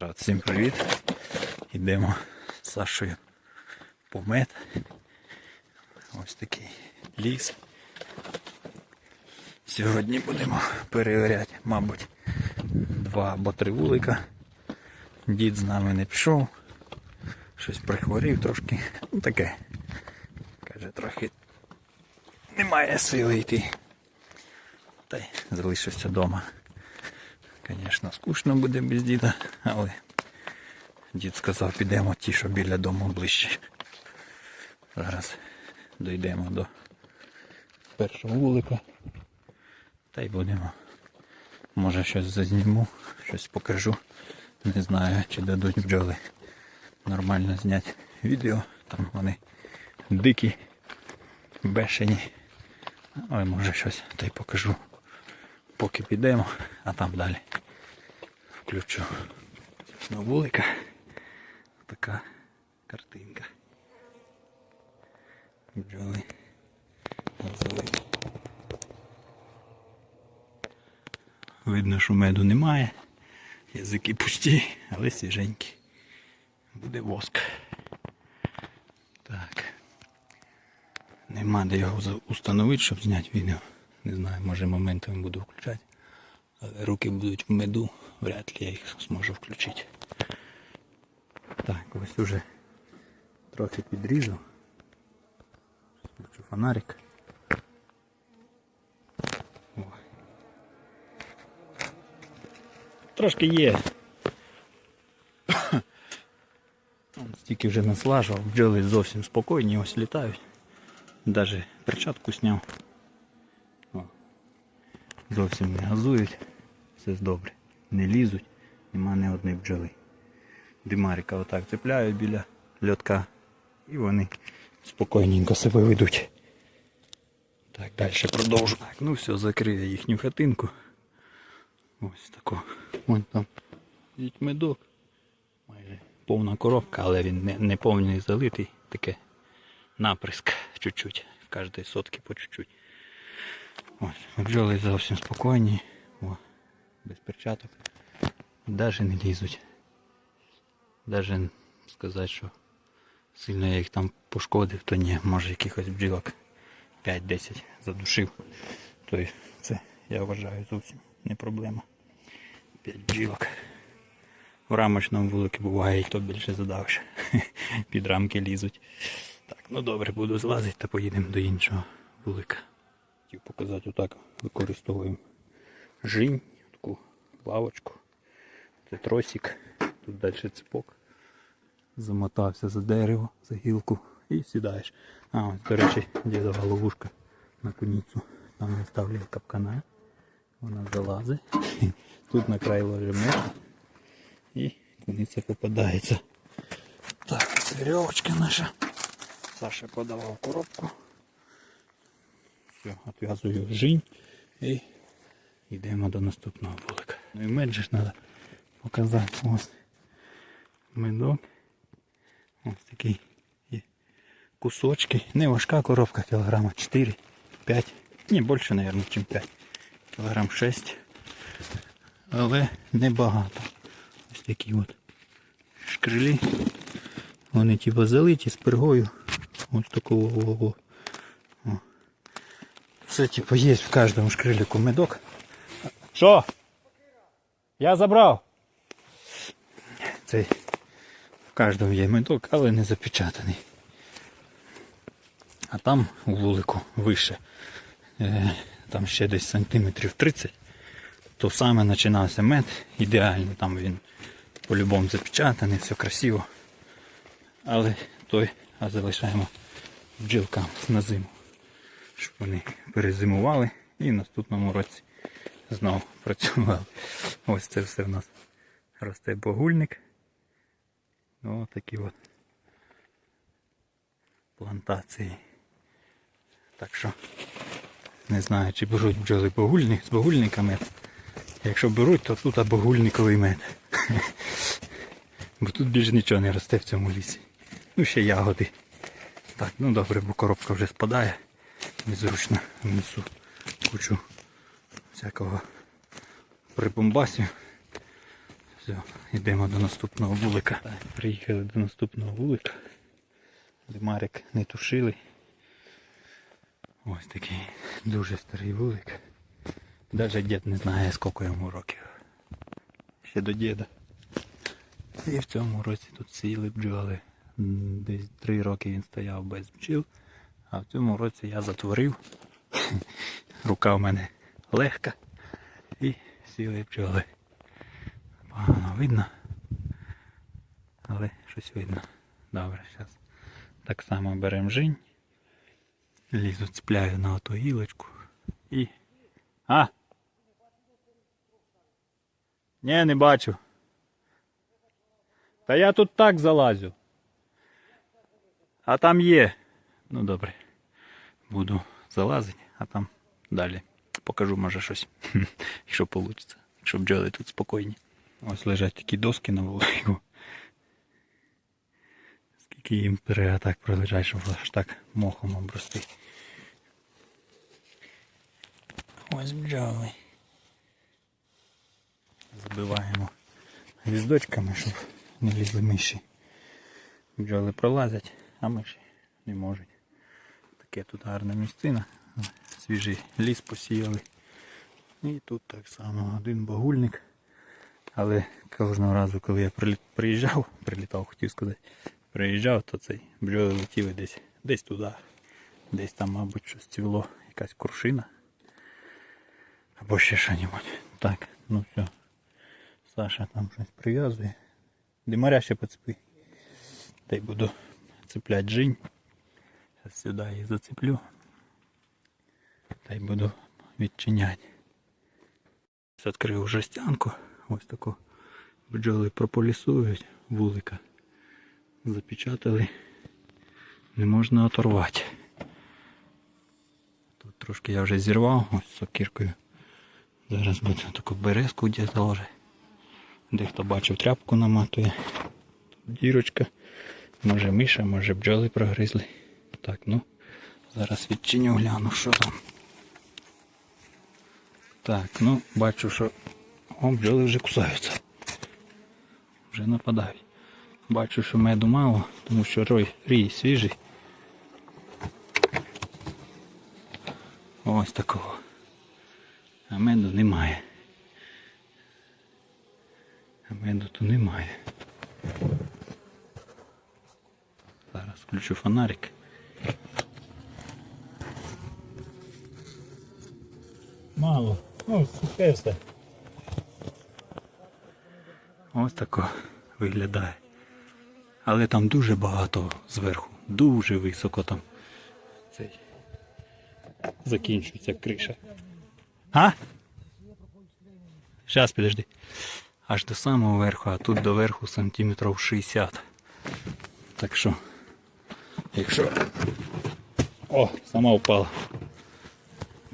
Всім привіт! Йдемо з Сашою по мед. Ось такий ліс. Сьогодні будемо перевіряти, мабуть, два або три вулика. Дід з нами не пішов. Щось прихворів трошки. Ну таке. Каже, трохи немає сили йти. Та й залишився вдома. Звісно, скучно буде без діда, але дід сказав, підемо ті, що біля дому ближче. Зараз дійдемо до першого вулика. Та й будемо. Може щось зазніму, щось покажу. Не знаю, чи дадуть бджоли нормально зняти відео. Там вони дикі, бешені. Але може щось та й покажу. Поки підемо, а там далі включу на вулика. Така картинка. Бджоли. Видно, що меду немає. Язики пусті, але свіженькі. Буде воск. Так. Нема де його установити, щоб зняти відео. Не знаю, може моментами буду включати. Але руки будуть в меду, вряд ли я їх зможу включити. Так, ось уже трохи підрізав. Включу фонарик. Трошки є. Стільки вже наслажував, бджоли зовсім спокійні, ось літають. Даже перчатку сняв. Зовсім не газують. Все добре. Не лізуть, нема ні одної бджоли. Димарика отак цепляють біля льотка і вони спокійненько себе ведуть. Так, далі продовжу. Так, ну все, закрию я їхню хатинку. Ось тако. Вон там медок. Майже повна коробка, але він не, не повний залитий. Таке наприск чуть-чуть. В кожній сотки по чуть-чуть. Ось, бджоли зовсім спокійні. О, без перчаток. Даже не лізуть. Даже сказати, що сильно я їх там пошкодив, то ні, може якихось бджілок 5-10 задушив. То це я вважаю зовсім не проблема. 5 бджілок. В рамочному вуликі буває, і то більше задавше. Під рамки лізуть. Так, ну добре, буду злазити та поїдемо до іншого вулика. Хотів показати отак використовуємо жінь, таку лавочку. Це тросик, тут далі цепок. Замотався за дерево, за гілку і сідаєш. А ось, до речі, дідова ловушка на куніцю. Там не ставлю капкана. Вона залазить. Тут на край ложимо і куниця попадається. Так, веревочка наша. Саша подавав коробку. Все, відв'язую жінь і йдемо до наступного вулика. Ну і мед ж треба показати. Ось медок. Ось такий є кусочки. Не важка коробка, кілограма 4, 5. Ні, більше, мабуть, ніж 5. Кілограм 6. Але небагато. Ось такі от шкрилі. Вони типу залиті з пергою. Ось такого. Все типу є в кожному шкриліку медок. Що? Я забрав. Цей в кожному є медок, але не запечатаний. А там у вулику вище. Е, там ще десь сантиметрів 30. То саме починався мед. Ідеально, там він по-любому запечатаний, все красиво. Але той а залишаємо бджілкам на зиму. Щоб вони перезимували і в наступному році знову працювали. Ось це все в нас росте багульник. Ось такі от плантації. Так що не знаю, чи беруть бджоли багульник з багульника мед. Якщо беруть, то тут багульниковий мед. Бо тут більше нічого не росте в цьому лісі. Ну ще ягоди. Так, ну добре, бо коробка вже спадає. Незручно внесу кучу всякого прибомбасів. Все, йдемо до наступного вулика. Приїхали до наступного вулика. Димарик не тушили. Ось такий дуже старий вулик. Навіть дід не знає, скільки йому років. Ще до діда. І в цьому році тут сіли бджоли. Десь три роки він стояв без бджіл, а в цьому році я затворив. Рука в мене легка. І сіли бджоли. Погано видно. Але щось видно. Добре, зараз так само беремо жінь. Лізу цепляю на оту гілочку і. А! Ні, не бачу. Та я тут так залазю. А там є. Ну добре. Буду залазити, а там далі покажу, може щось. Якщо вийде. Якщо бджоли тут спокійні. Ось лежать такі доски на вулику. Скільки їм треба так пролежать, щоб аж так мохом обрости. Ось бджоли. Забиваємо гвіздочками, щоб не лізли миші. Бджоли пролазять, а миші не можуть. Таке тут гарна місцина. Свіжий ліс посіяли. І тут так само один багульник. Але кожного разу, коли я приїжджав, прилітав, хотів сказати, приїжджав, то цей бджоли летіли десь, десь туди. Десь там, мабуть, щось цвіло, якась крушина. Або ще що-небудь. Так, ну все. Саша там щось прив'язує. Димаря ще поцепи. Та й буду цепляти жінь. Сюди їх зацеплю. Та й буду відчиняти. Відкрив жестянку. Ось таку бджоли прополісують вулика. Запечатали. Не можна оторвати. Тут трошки я вже зірвав ось сокиркою. Зараз буду таку березку де заложить. Дехто бачив тряпку наматує. Тут дірочка. Може миша, може бджоли прогризли. Так, ну, зараз відчиню, гляну, що там. Так, ну, бачу, що о, бджоли вже кусаються. Вже нападають. Бачу, що меду мало, тому що рой, рій свіжий. Ось такого. А меду немає. А меду то немає. Зараз включу фонарик. Мало. Ну, сухе все. Ось тако виглядає. Але там дуже багато зверху. Дуже високо там цей закінчується криша. А? Зараз підожди. Аж до самого верху, а тут до верху сантиметрів 60. Так що, якщо. О, сама впала.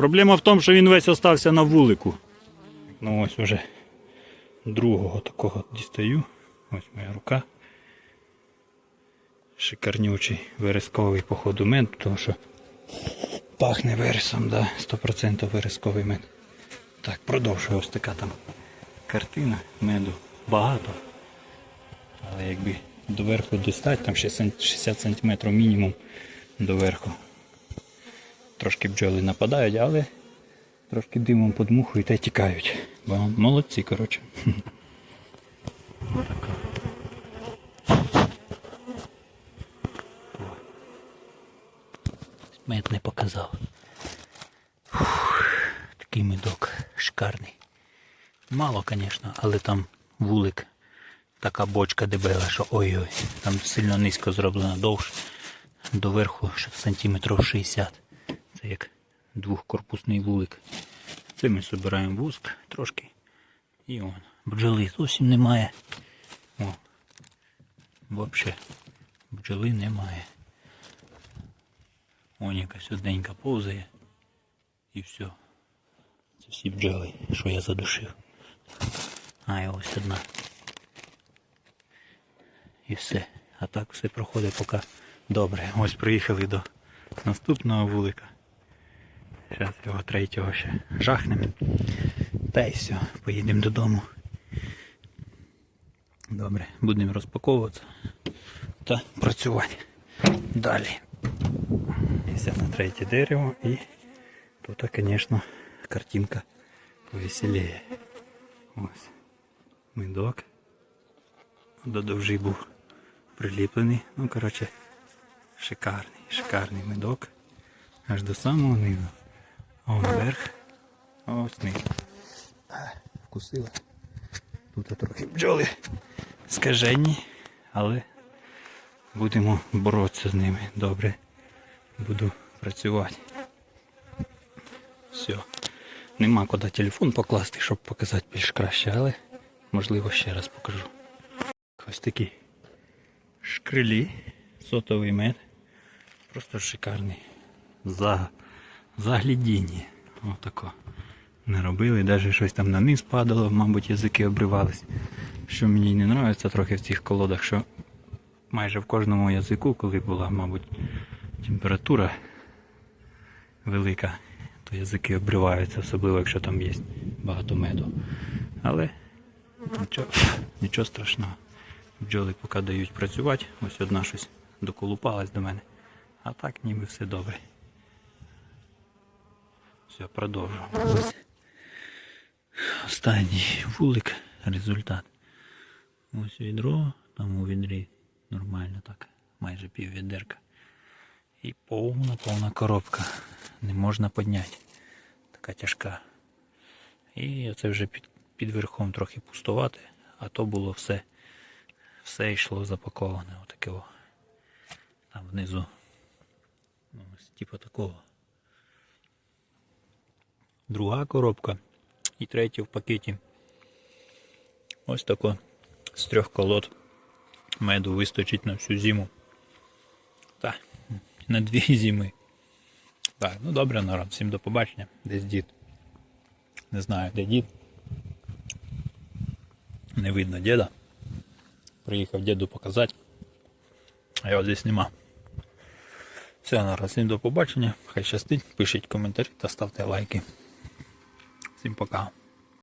Проблема в тому, що він весь остався на вулику. Ну ось уже другого такого дістаю. Ось моя рука. Шикарнючий вересковий походу мед, тому що пахне вересом, да, 100% вересковий мед. Так, продовжую ось така там картина меду. Багато. Але якби доверху достать, там ще 60 см мінімум доверху. Трошки бджоли нападають, але трошки димом подмухують та й тікають. Бо молодці, коротше. Мед не показав. Фух, такий медок шикарний. Мало, звісно, але там вулик. Така бочка дебела, що ой-ой. Там сильно низько зроблено довше. Доверху сантиметрів 60. Як двохкорпусний вулик. Це ми збираємо вуск трошки. І он. Бджоли зовсім немає. О. Взагалі бджоли немає. Он якась одненька повзає. І все. Це всі бджоли, що я задушив. А, і ось одна. І все. А так все проходить поки добре. Ось приїхали до наступного вулика. Зараз його третього ще жахнемо. Та й все, поїдемо додому. Добре, будемо розпаковуватися та працювати далі. Все на третє дерево і тут, звісно, картинка повеселіє. Ось. Медок. До довжі був приліплений. Ну, коротше, шикарний, шикарний медок. Аж до самого низу. А он вверх. А ось низ. Вкусила. Тут трохи бджоли скажені, але будемо боротися з ними. Добре. Буду працювати. Все. Нема куди телефон покласти, щоб показати більш краще, але можливо ще раз покажу. Ось такі шкрилі, сотовий мед. Просто шикарний. За, заглядіння. Отако. Не робили, навіть щось там на низ падало, мабуть, язики обривались. Що мені не подобається трохи в цих колодах, що майже в кожному язику, коли була, мабуть, температура велика, то язики обриваються, особливо якщо там є багато меду. Але нічого, нічого страшного. Бджоли поки дають працювати, ось одна щось доколупалась до мене. А так ніби все добре. Все, продовжуємо. Ось Останній вулик, результат. Ось відро, там у відрі нормально так, майже пів відерка. І повна повна коробка. Не можна підняти. Така тяжка. І це вже під, під верхом трохи пустувати, а то було все. Все йшло запаковане. Отаке. о. Там внизу. Ну, Ось, типу такого. Друга коробка. І третя в пакеті. Ось тако. З трьох колод меду вистачить на всю зиму. Так, на дві зими. Так, ну добре, народ, всім до побачення. Десь дід. Не знаю, де дід. Не видно діда. Приїхав діду показати. А його здесь нема. Все, народ, всім до побачення. Хай щастить, пишіть коментарі та ставте лайки. Всім пока.